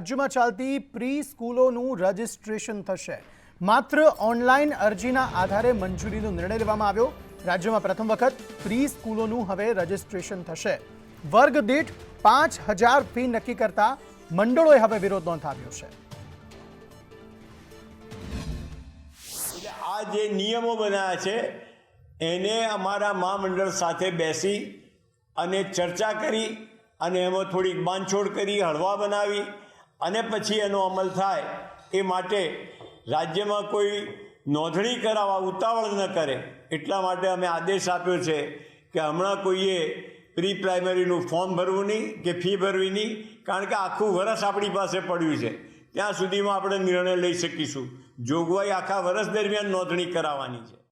રાજ્યમાં ચાલતી pre સ્કૂલોનું registration થશે. માત્ર ઓનલાઈન અરજીના આધારે મંજૂરીનો નિર્ણય લેવામાં આવ્યો. રાજ્યમાં પ્રથમ વખત પ્રી સ્કૂલોનું હવે રજિસ્ટ્રેશન થશે. વર્ગ દીઠ પાંચ હજાર ફી નક્કી કરતા મંડળોએ હવે વિરોધ નોંધાવ્યો છે. આ જે નિયમો બનાવ્યા છે, એને અમારા મહામંડળ સાથે બેસી અને ચર્ચા કરી અને એમાં થોડીક બાંધછોડ કરી, હળવા બનાવી અને પછી એનો અમલ થાય એ માટે રાજ્યમાં કોઈ નોંધણી કરાવવા, ઉતાવળ ન કરે. એટલા માટે અમે આદેશ આપ્યો છે કે હમણાં કોઈએ પ્રી પ્રાઇમરીનું ફોર્મ ભરવું નહીં કે ફી ભરવી નહીં, કારણ કે આખું વરસ આપણી પાસે પડ્યું છે. ત્યાં સુધીમાં આપણે નિર્ણય લઈ શકીશું. જોગવાઈ આખા વરસ દરમિયાન નોંધણી કરાવવાની છે.